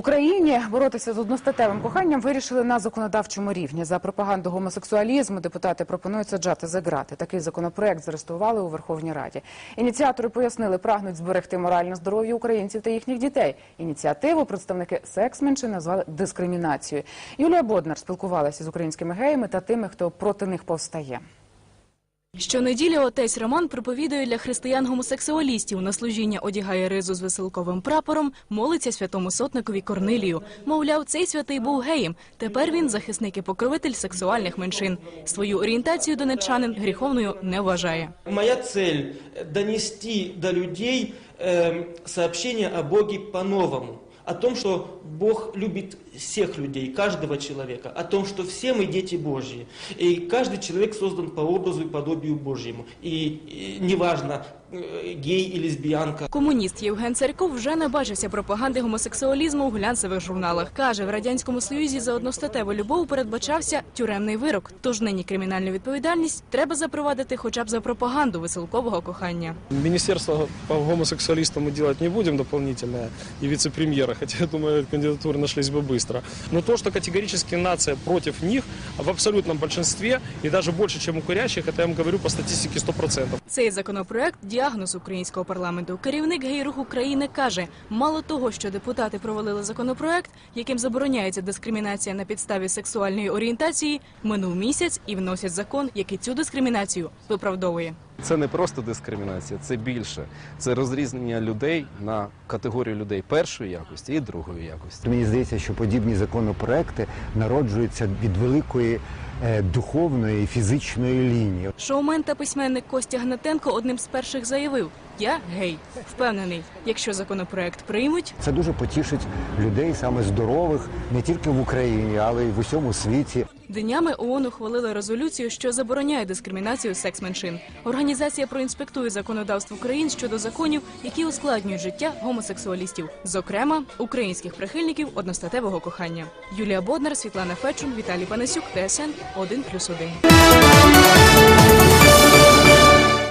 Україні боротися з одностатевим коханням вирішили на законодавчому рівні. За пропаганду гомосексуалізму депутати пропонують саджати за грати. Такий законопроект зареєстрували у Верховній Раді. Ініціатори пояснили, прагнуть зберегти моральне здоров'я українців та їхніх дітей. Ініціативу представники секс-меншин назвали дискримінацією. Юлія Боднар спілкувалася з українськими геями та тими, хто проти них повстає. Щонеділі отець Роман проповідує для християн-гомосексуалістів. На служіння одягає ризу з веселковим прапором, молиться святому сотникові Корнилію. Мовляв, цей святий був геєм. Тепер він захисник і покровитель сексуальних меншин. Свою орієнтацію донечанин гріховною не вважає. Моя цель – донести до людей э, сообщение о Боге по-новому. О том, что Бог любит всех людей, каждого человека. О том, что все мы дети Божьи. И каждый человек создан по образу и подобию Божьему. И, и неважно, гей и лесбиянка. Комуніст Євген Царьков вже не бачився пропаганди гомосексуалізму у глянцевих журналах. Каже, в радянському союзі за одностатеву любов передбачався тюремний вирок. Тож нині кримінальну відповідальність треба запровадити хоча б за пропаганду веселкового кохання. Министерство по гомосексуалистам мы делать не будем дополнительное, и вице-премьера, хотя, я думаю, кандидатуры нашлись бы быстро. Но то, что категорически нация против них, в абсолютном большинстве, и даже больше, чем у курящих, это я вам говорю по статистике 100%. Цей законопроект діагноз українського парламенту. Керівник гейрух України країни каже: мало того, що депутати провалили законопроект, яким забороняється дискримінація на підставі сексуальної орієнтації, минув місяць і вносять закон, який цю дискримінацію виправдовує. Це не просто дискримінація, це більше. Це розрізнення людей на категорію людей першої якості і другої якості. Мені здається, що подібні законопроекти народжуються від великої е, духовної і фізичної лінії. Шоумен та письменник Костя Гнатенко одним з перших заявив: Я гей. Впевнений, якщо законопроект приймуть, Це дуже потішить людей саме здорових не тільки в Україні, але й в усьому світі. Днями ООН ухвалила резолюцію, що забороняє дискримінацію секс-меншин. Організація проінспектує законодавство країн щодо законів, які ускладнюють життя гомосексуалістів, зокрема українських прихильників одностатевого кохання. Юлія Боднар, Світлана Фечун, Віталій Панасюк, ТСН 1+,1.